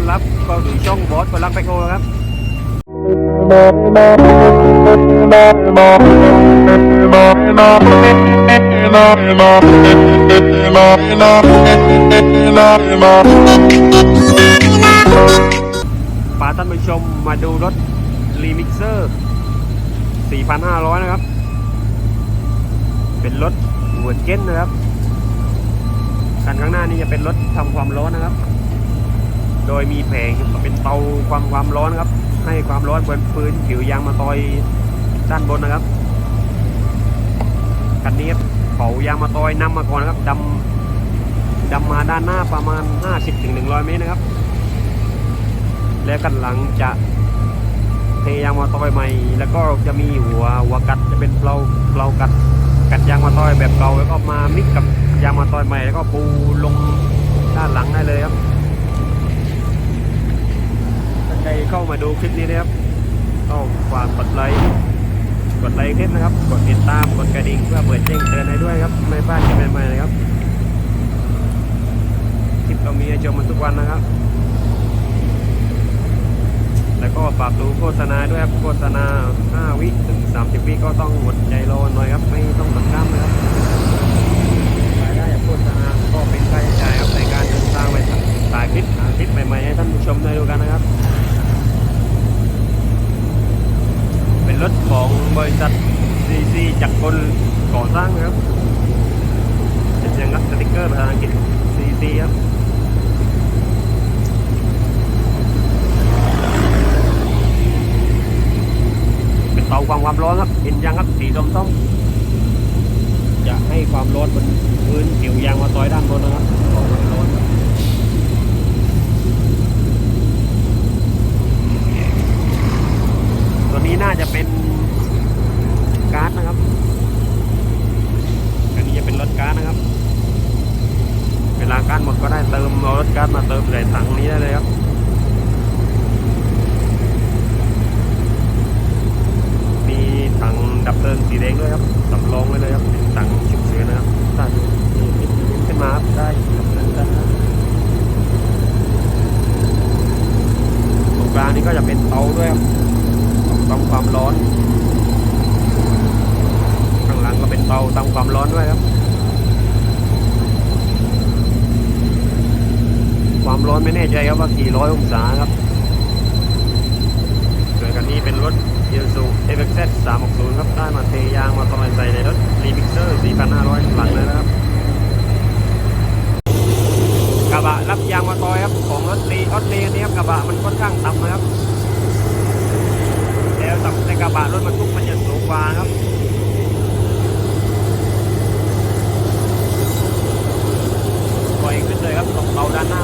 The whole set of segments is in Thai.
อนรับเข้าสู่ช่องบอสคนรักแบคโฮครับพาท่านผู้ชมมาดูรถรีมิกเซอร์ 4,500 นะครับ เป็นรถหัวเก้นนะครับคันข้างหน้านี่จะเป็นรถทำความร้อนนะครับ โดยมีแผงเป็นเตาความความร้อนครับ ให้ความร้อนบนพื้นผิวยางมาตอยด้านบนนะครับคันนี้เผายางมาตอยนำมาก่อนนะครับดำดำมาด้านหน้าประมาณ 50-100 เมตรนะครับ แล้วกันหลังจะเทยางมาตอยใหม่ แล้วก็จะมีหัวหัวกัดจะเป็นเปลาเปลากัดกัดยางมาตอยแบบเก่าแล้วก็มามิกกับยางมาตอยใหม่แล้วก็ปูลงด้านหลังได้เลยครับ ใครเข้ามาดูคลิปนี้นะครับต้องฝากกดไลค์กดไลค์คลิปนะครับ กดติดตามกดกระดิ่งเพื่อเปิดแจ้งเตือนให้ด้วยครับไม่พลาดคลิปใหม่ๆนะครับคลิปเรามีให้ชมมันทุกวันนะครับ แล้วก็ฝากดูโฆษณาด้วยครับโฆษณา 5 วิถึง 30 วิก็ต้องอดใจรอหน่อยครับ ไม่ต้องตัดข้ามนะครับรายได้จากโฆษณาก็เป็นค่าใช้จ่ายครับในการเดินทางไปถ่ายคลิปหาคลิปใหม่ๆให้ท่านผู้ชมได้ดูกันนะครับ เป็น รถของบริษัท CC จักรกลก่อสร้างครับเป็นยังรับสติกเกอร์ภาษาอังกฤษ CC ครับเป็นเตาความความร้อนครับเห็นยังครับสีส้มๆจะให้ความร้อนบนพื้นผิวยางมาตอยด้านบนนะครับของความร้อ น่าจะเป็นก๊าซนะครับอันนี้จะเป็นรถก๊าซนะครับ เวลาก๊าซหมดก็ได้เติมเอารถก๊าซมาเติมใส่ถังนี้ได้เลยครับมีถังดับเพลิงสีแดงด้วยครับสำรองไว้เลยครับเป็นถังฉุกเฉินนะครับถ้ามีขึ้นมาได้ครับตรงกลางนี้ก็จะเป็นเตาด้วยครับตามความร้อน ข้างหลังก็เป็นเตาตามความ ร้อนด้วยครับ ความร้อนไม่แน่ใจครับว่ากี่ร้อยองศาครับส่วนคันนี้เป็นรถเยซูเอฟเอ็กซ์สามหกศูนย์ครับได้มาเทยางมาต่อยใส่ในรถรีมิกเซอร์สี่พันห้าร้อยหลังเลยนะครับกระบะรับยางมาตอยครับของรถรีออสเลียนี้ครับกระบะมันค่อนข้างต่ำนะครับแล้วตับในกระบะรถบรรทุกมันจะสูงกว่าครับ ปล่อยขึ้นเลยครับตกเบาด้านหน้า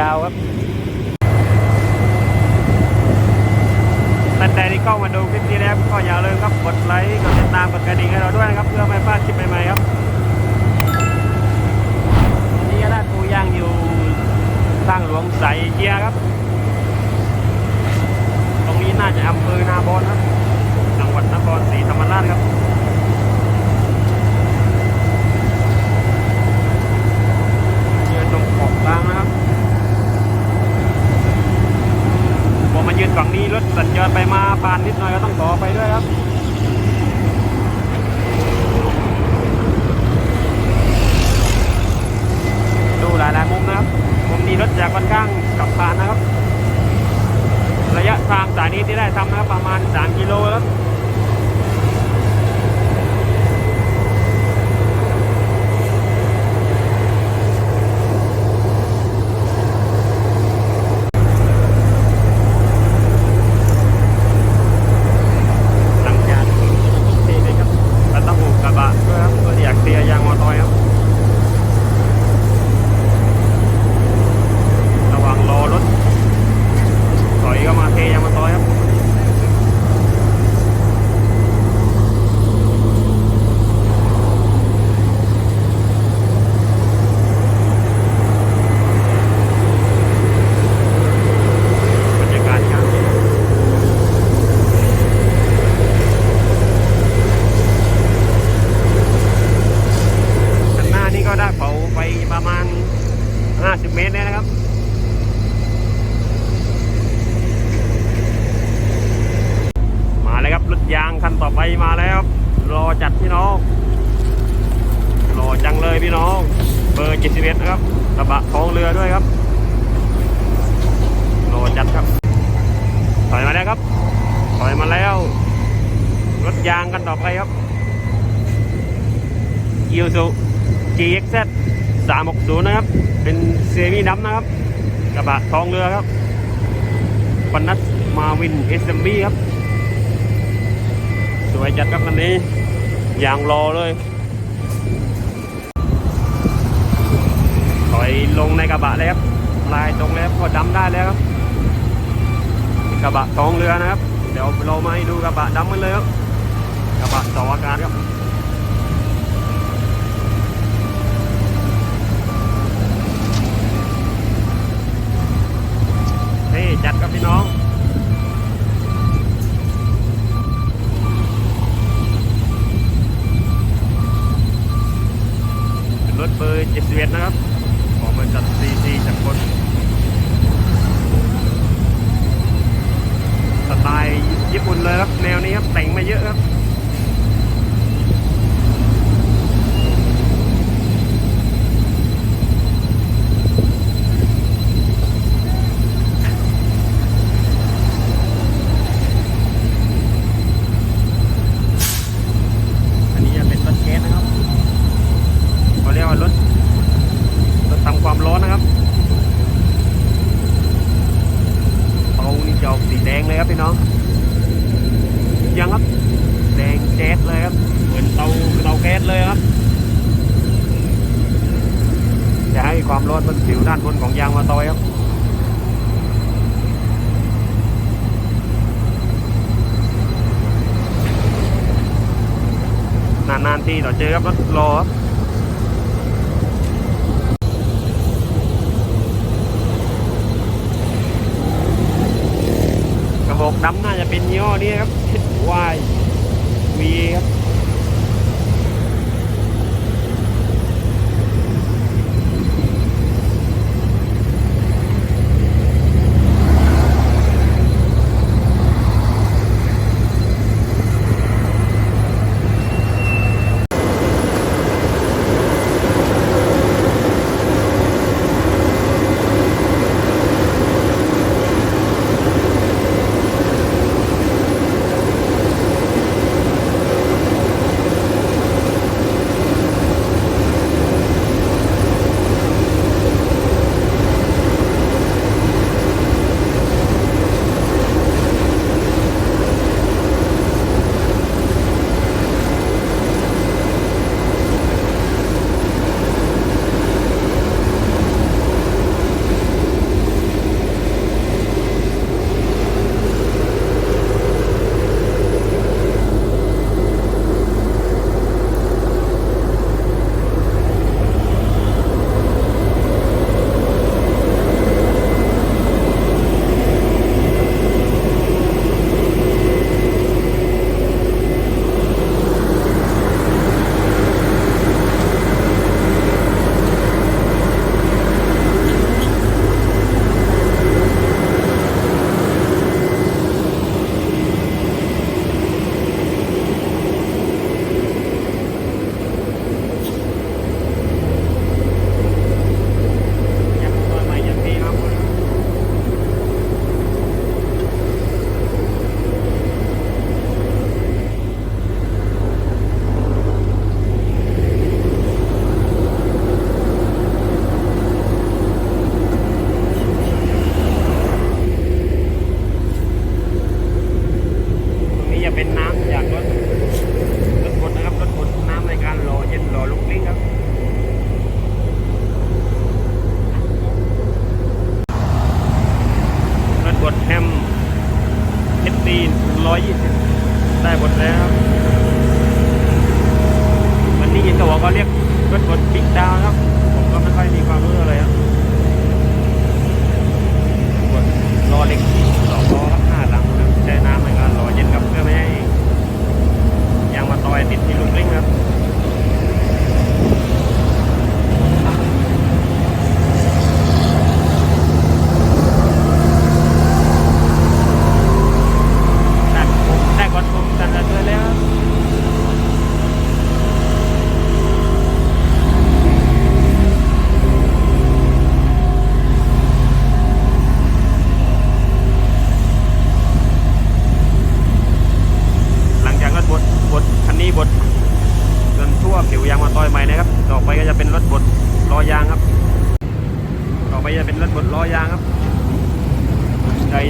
ดาวครับแต่แต่ที่กล้องมาดูคลิปนี้แล้วก็อย่าลืมครับกดไลค์กดติดตามกดกระดิ่งให้เราด้วยนะครับ เพื่อไม่พลาดคลิปใหม่ๆครับนี่ก็ได้ปูย่างอยู่ทางหลวงใสเกียร์ครับ ตรงนี้น่าจะอำเภอนาบอนครับ จังหวัดนครศรีธรรมราชครับ ยืนตรงขอบทางนะครับพอมายืนฝั่งนี้รถสัญจรไปมาผ่านนิดหน่อยก็ต้องต่อไปด้วยครับ ดูหลายๆมุมนะครับ มุากค่อนข้างกับผ่านนะครับ ระยะทางสายนี้ที่ได้ทำนะครับประมาณ 3 กิโลครับ หลังจากที่นี่ครับก็ต้องหูกระบะด้วยครับเพื่อที่อยากเคลียร์ยางมอเตอร์ไซค์ครับ ระหว่างรอรถ ถอยก็มาเทยางมะตอยครับ บรรยากาศครับข้างหน้านี่ก็ได้เผาไปประมาณ 50 เมตรเลยนะครับ มาเลยครับรถยางคันต่อ ไปมาแล้วรอจัดพี่น้องรอจังเลยพี่น้อง เบอร์71นะครับกระบะท้องเรือด้วยครับรอจัดครับถอยมาแล้วครับถอยมาแล้วรถยางกันต่อไปครับอิวซู GXZ 360 นะครับ เป็นเซมิดัมนะครับ กระบะท้องเรือครับปนัสมาวิน SMB ครับ วยจัดครับคันนี้ยางรอเลยถอยลงในกระบะเลยครับลายตรงแล้วก็ดำได้แล้วครับกระบะท้องเรือนะครับ เดี๋ยวเรามาให้ดูกระบะดำกันเลยครับกระบะต่ออากาศครับเฮ้จัดครับพี่น้อง เป็นร ถเบอร์71นะครับ ของบริษัท CC จากคนสไตล์ญี่ปุ่นเลยครับ แนวนี้ครับแต่งมาเยอะครับีเราเจอครับรถรอครับกระบอกดำน่าจะเป็นยี่ห้อนี้ครับวายวีครับ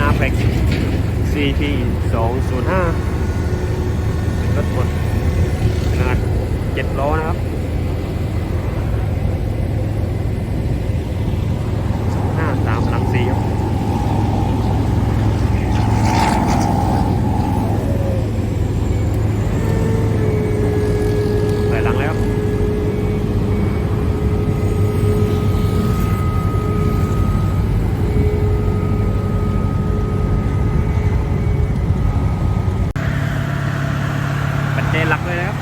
นาแพ็ก CP 205รถบดขนาด7ล้อนะครับหน้าสามหลังสี่ครับ ใส่หลังแล้วปัจเจนหลักเลยนะครับ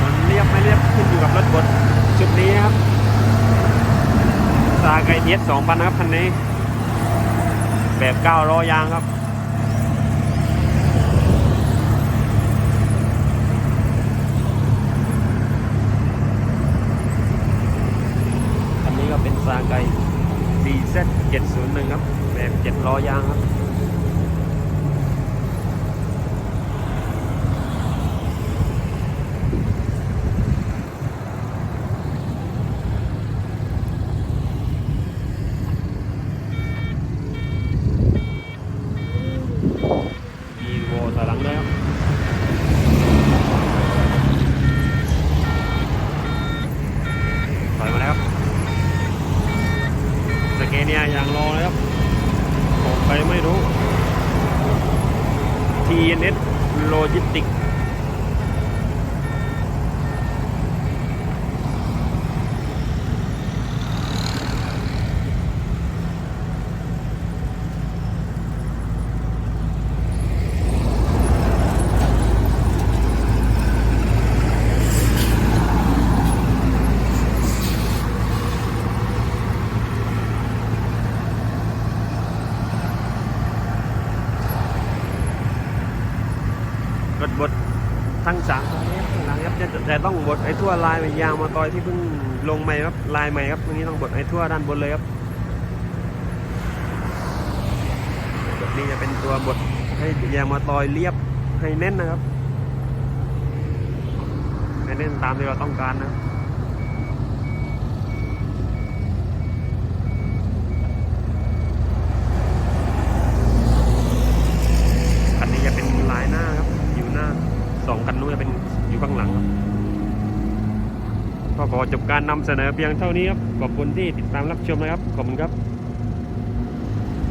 มันเรียบไม่เรียบขึ้นอยู่กับรถบดชุดนี้นะครับซาไกเทีย สสองพันนะครับคันนี้ แบบเก้าล้อยางครับอันนี้ก็เป็นซาไก BZ 701 ครับ แบบ7ล้อยางครับ มีโวถอยหลังด้วยครับ ถอยมาแล้วครับ สเกเนียอย่างรอเลยครับผมไปไม่รู้ TNS Logistics กดบททั้งสามตรงนี้ข้างหลังครับจะแต่ต้องบดไอ้ ทั่วลายยางมาตอยที่เพิ่งลงใหม่ครับลายใหม่ครับตรงนี้ต้องบดไอ้ทั่วด้านบนเลยครับบดนี้จะเป็นตัวบดให้ยางมาตอยเรียบให้แน่นนะครับให้แน่นตามที่เราต้องการนะ คันนี้จะเป็นลายหน้าครับ อยู่หน้าสองคันนู้นจะเป็นอยู่ข้างหลังครับก็ขอ จบการนำเสนอเพียงเท่านี้ครับ ขอบคุณที่ติดตามรับชมนะครับ ขอบคุณครับ